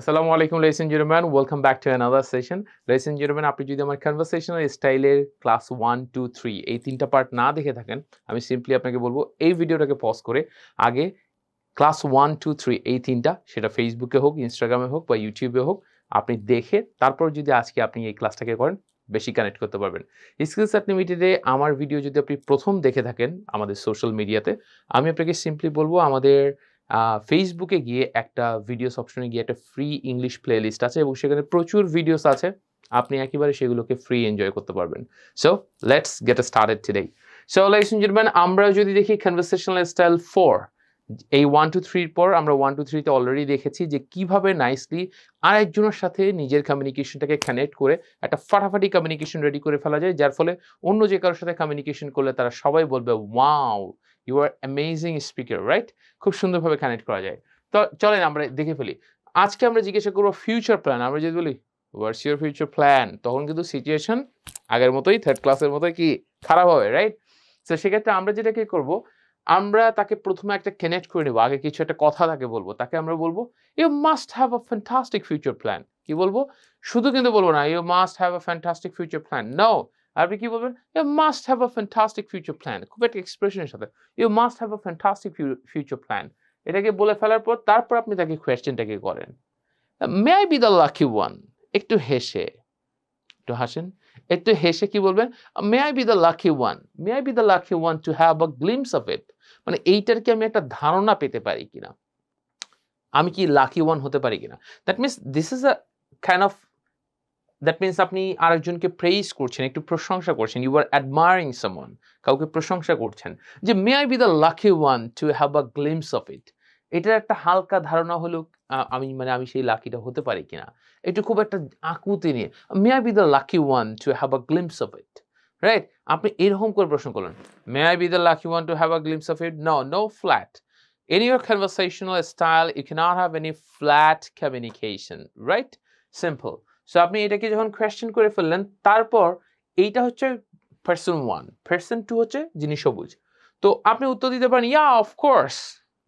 আসসালামু আলাইকুম gentlemen. Welcome back to another session. Ladies and gentlemen, আপনি যদি আমার কনভারসেশনাল স্টাইলের ক্লাস ওয়ান টু থ্রি এই তিনটা পার্ট না দেখে থাকেন, আমি সিম্পলি আপনাকে বলব, এই ভিডিওটাকে পজ করে আগে ক্লাস ওয়ান টু থ্রি এই তিনটা, সেটা ফেসবুকে হোক ইনস্টাগ্রামে হোক বা ইউটিউবে হোক, আপনি দেখে তারপর যদি আজকে আপনি এই ক্লাসটাকে করেন, বেশি কানেক্ট করতে পারবেন। স্কিলস লিমিটেডে আমার ভিডিও যদি আপনি প্রথম দেখে থাকেন আমাদের সোশ্যাল মিডিয়াতে আমি আপনাকে সিম্পলি বলব, আমাদের ফেসবুকে গিয়ে একটা ভিডিওস অপশনে গিয়ে একটা ফ্রি ইংলিশ প্লে লিস্ট আছে এবং সেখানে প্রচুর ভিডিওস আছে। আপনি একেবারে সেগুলোকে ফ্রি এনজয় করতে পারবেন। So let's get started today so ladies gentleman আমরা যদি দেখি কনভারসেশনাল স্টাইল ফোর এই ওয়ান টু থ্রির পর আমরা ওয়ান টু থ্রিতে অলরেডি দেখেছি যে কীভাবে নাইসলি আরেকজনের সাথে নিজের কমিউনিকেশনটাকে কানেক্ট করে একটা ফাটাফাটি কমিউনিকেশন রেডি করে ফেলা যায়, যার ফলে অন্য যে কারোর সাথে কমিউনিকেশন করলে তারা সবাই বলবে wow you are amazing speaker right খুব সুন্দরভাবে কানেক্ট করা যায়। তো চলেন আমরা দেখে ফেলি। আজকে আমরা জিজ্ঞাসা করব ফিউচার প্ল্যান আমরা যদি বলি হোয়াটস ইউর ফিউচার প্ল্যান তখন কিন্তু সিচুয়েশন আগের মতোই থার্ড ক্লাসের মতোই কি খারাপ হবে রাইট তো সেক্ষেত্রে আমরা যেটা কি করব, আমরা তাকে প্রথমে একটা কানেক্ট করে নেব। আগে কিছু একটা কথা তাকে বলব। তাকে আমরা বলব you must have a fantastic future plan কি বলব? শুধু কিন্তু বলব না you must have a fantastic future plan no আপনি কি বলবেন? You must have a fantastic future plan খুব একটা এক্সপ্রেশনের সাথে। You must have a fantastic future plan এটাকে বলে ফেলার পর তারপর আপনি তাকে কোয়েশ্চেনটাকে করেন। May I be the lucky one একটু হেসে। একটু হাসেন। একটু হেসে কি বলবেন? May I be the lucky one may I be the lucky one to have a glimpse of it মানে এইটার কি আমি একটা ধারণা পেতে পারি কিনা? আমি কি লাকি ওয়ান হতে পারি কিনা? That means this is a kind of that means আপনি আরেকজনকে প্রেইজ করছেন, একটু প্রশংসা করছেন ইউ আর অ্যাডমায়ারিং সামওয়ান কাউকে প্রশংসা করছেন, যে may I be the lucky one to have a glimpse of it এটার একটা হালকা ধারণা হলো আমি মানে আমি সেই লাকিটা হতে পারি কিনা? একটু খুব একটা আকুতি নিয়ে may I be the lucky one to have a glimpse of it right আপনি এরকম করে প্রশ্ন করলেন may I be the lucky one to have a glimpse of it no no flat in your conversational style, you cannot have any flat communication, right? Simple. So আপনি এটাকে যখন question করে ফেললেন, তারপর এইটা হচ্ছে পার্সন ওয়ান পার্সন টু হচ্ছে যিনি সবুজ। তো আপনি উত্তর দিতে পারেন ইয়া অফকোর্স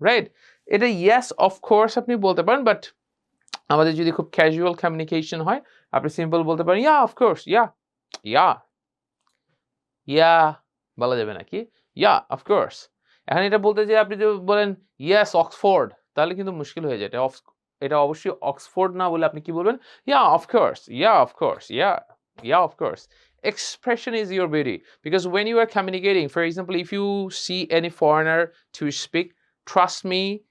রাইট এটা ইয়েস অফকোর্স আপনি বলতে পারেন বাট আমাদের যদি খুব ক্যাজুয়াল কমিউনিকেশন হয়, আপনি সিম্পল বলতে পারেন ইয়া অফকোর্স ইয়া ইয়া ইয়া বলা যাবে নাকি? ইয়া অফকোর্স এখন এটা বলতে যে আপনি যদি বলেন ইয়াস অক্সফোর্ড তাহলে কিন্তু মুশকিল হয়ে যায়, এটা এটা অবশ্যই অক্সফোর্ড না বলে আপনি কি বলবেন yeah of course yeah of course yeah yeah of course expression is your beauty because when you are communicating for example if you see any foreigner to speak trust me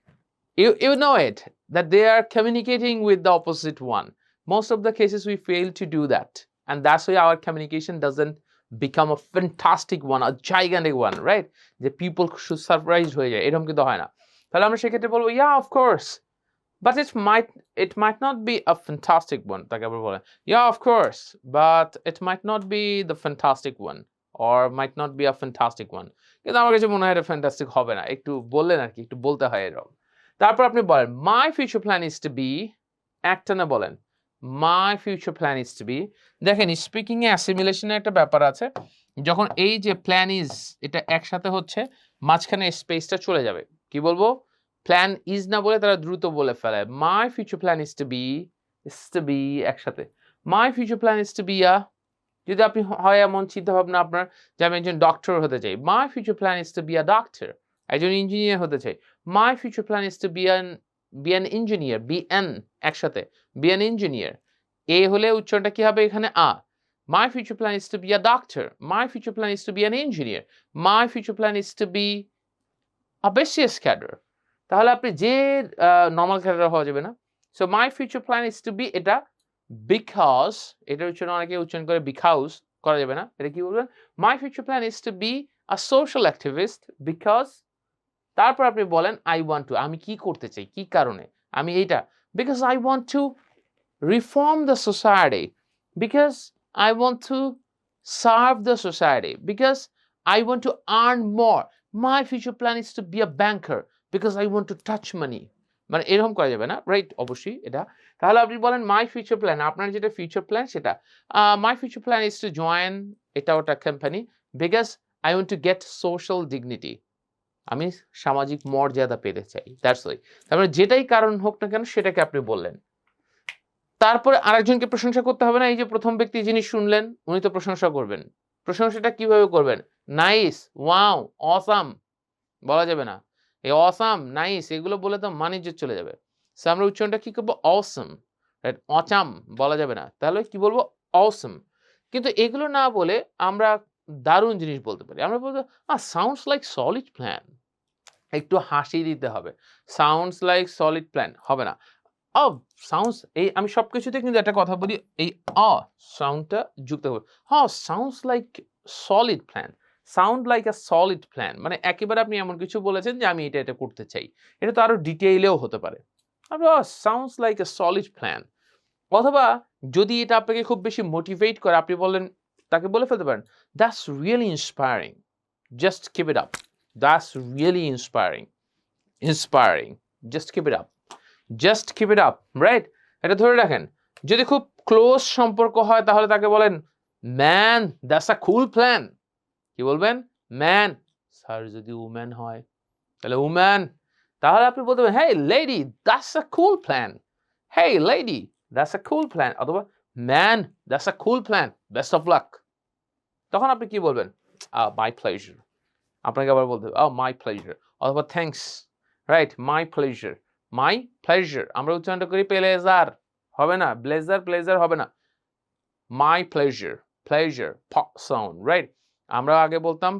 you, you know it that they are communicating with the opposite one most of the cases we fail to do that and that's why our communication doesn't become a fantastic one a gigantic one right যে people should surprise হয়ে যায় এরকম কিন্তু হয় না তাহলে আমরা সেক্ষেত্রে বলবো yeah of course but it might it might not be a fantastic one তাকে আবার বলেন yeah of course but it might not be the fantastic one or might not be a fantastic one কিন্তু আমার কাছে মনে হয় এটা ফ্যান্টাস্টিক হবে না। একটু বললেন আর কি, একটু বলতে হয় এরকম। তারপর আপনি বলেন my future plan is to be একটা না বলেন my future plan is to be দেখেন স্পিকিংয়ে অ্যাসিমিলেশনের একটা ব্যাপার আছে। যখন এই যে প্ল্যান ইজ এটা একসাথে হচ্ছে, মাঝখানে স্পেসটা চলে যাবে। কি বলব? প্ল্যান ইজ না বলে তারা দ্রুত বলে ফেলে my future plan is to be is to be একসাথে my future plan is to be a যদি আপনি হয় এমন চিন্তা ভাবনা আপনার যে আমি একজন ডক্টর হতে চাই my future plan is to be a doctor একজন ইঞ্জিনিয়ার হতে চাই my future plan is to be an be an engineer be an একসাথে বি অ্যান ইঞ্জিনিয়ার এ হলে উচ্চারণটা কি হবে এখানে আ My future plan is to be a doctor. My future plan is to be an engineer. My future plan is to be a BCS cadre. তাহলে আপনি যে normal cadre হওয়া যাবে না। So my future plan is to be এটা because এটার উচ্চারণ অনেকে উচ্চারণ করে বিকাউজ করা যাবে না। এটা কি বলবেন? My future plan is to be a social activist because তারপর আপনি বলেন আই ওয়ান্ট টু আমি কি করতে চাই? কি কারণে? আমি এইটা because I want to reform the society because I want to serve the society because I want to earn more. My future plan is to be a banker. Because I want to touch money. মানে এরকম করা যাবে না right অবশ্যই এটা। তাহলে আপনি বলেন মাই ফিউচার প্ল্যান আপনার যেটা ফিউচার প্ল্যান সেটা। My future plan is to join এটা ওটা company because I want to get social dignity আমি সামাজিক মর্যাদা পেতে চাই দ্যাটস ওয়াই তারপরে যেটাই কারণ হোক না কেন সেটাকে আপনি বললেন। তারপরে আরেকজনকে প্রশংসা করতে হবে না? এই যে প্রথম ব্যক্তি যিনি শুনলেন, উনি তো প্রশংসা করবেন। প্রশংসাটা কীভাবে করবেন? নাইস ওয়াও অসাম বলা যাবে না। এই অসাম, নাইস, এগুলো বলে তো মানিজ্য চলে যাবে। সো আমরা উচ্চারণটা কী করব? অসম রাইট অচাম বলা যাবে না। তাহলে কি বলব? অসম। কিন্তু এগুলো না বলে আমরা দারুণ জিনিস বলতে পারি। আমরা বলতে আ সাউন্ডস লাইক সলিড প্ল্যান একটু হাসি দিতে হবে। সাউন্ডস লাইক সলিড প্ল্যান হবে না। অ সাউন্ডস এই আমি সব কিছুতে কিন্তু একটা কথা বলি, এই অ সাউন্ডটা যুক্ত করব হ্যাঁ sounds like solid plan sound like a solid plan মানে একেবারে আপনি এমন কিছু বলেছেন যে আমি এটা এটা করতে চাই। এটা তো আরও ডিটেইলেও হতে পারে। Sounds like a solid plan অথবা যদি এটা আপনাকে খুব বেশি মোটিভেট করে, আপনি বলেন তাকে বলে ফেলতে পারেন that's really inspiring just keep it up that's really inspiring inspiring just keep it up just keep it up right এটা ধরে রাখেন, যদি খুব ক্লোজ সম্পর্ক হয়, তাহলে তাকে বলেন man that's a cool plan কি বলবেন? ম্যান স্যার যদি উম্যান হয়, তাহলে উম্যান তাহলে আপনি বলতে hey lady that's a cool plan hey lady that's a cool plan অথবা man that's a cool plan best of luck তখন আপনি কি বলবেন? মাই প্লেজার আপনাকে আবার বলতে হবে মাই প্লেজার অথবা thanks right my pleasure my pleasure আমরা উচ্চারণটা করি প্লেজার হবে না ব্লেজার প্লেজার হবে না। My pleasure pleasure sound right আমরা আগে বলতাম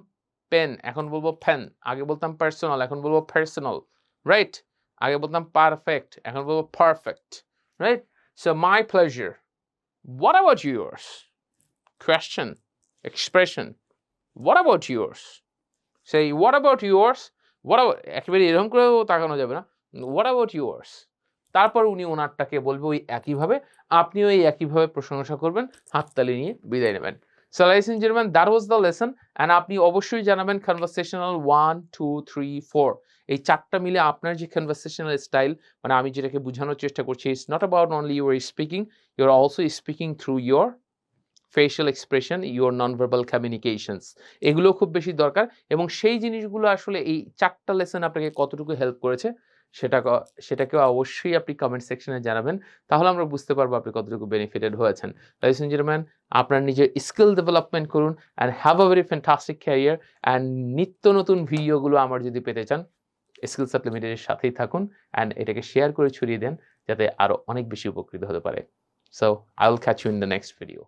পেন এখন বলব পেন আগে বলতাম পার্সোনাল এখন বলব পার্সোনাল রাইট আগে বলতাম পারফেক্ট এখন বলব perfect right so my pleasure what about yours expression, what about yours? Say, what about yours? What about, একেবারে এরকম করেও তাকানো যাবে না। What about yours? তারপর উনি ওনারটাকে বলবে ওই একইভাবে, আপনিও এই একইভাবে প্রশংসা করবেন, হাততালি নিয়ে বিদায় নেবেন। So ladies and gentleman that was the lesson and আপনি অবশ্যই জানাবেন conversational one two three four এই চারটা মিলে আপনার যে কনভারসেশনাল স্টাইল মানে আমি যেটাকে বোঝানোর চেষ্টা করছি it's not about only your speaking your also speaking through your facial expression your non verbal communications এগুলো খুব বেশি দরকার এবং সেই জিনিসগুলো আসলে এই চারটা লেসন আপনাকে কতটুকু হেল্প করেছে সেটা সেটাকেও অবশ্যই আপনি কমেন্ট সেকশনে জানাবেন। তাহলে আমরা বুঝতে পারব আপনি কতটুকু বেনিফিটেড হয়েছেন। জেন্টলম্যান আপনার নিজের স্কিল ডেভেলপমেন্ট করুন and have a very fantastic career and নিত্য নতুন ভিডিওগুলো আমার যদি পেতে চান স্কিল সাপ্লিমেন্টের সাথেই থাকুন অ্যান্ড এটাকে শেয়ার করে ছড়িয়ে দেন, যাতে আরও অনেক বেশি উপকৃত হতে পারে। So I will catch you in the next video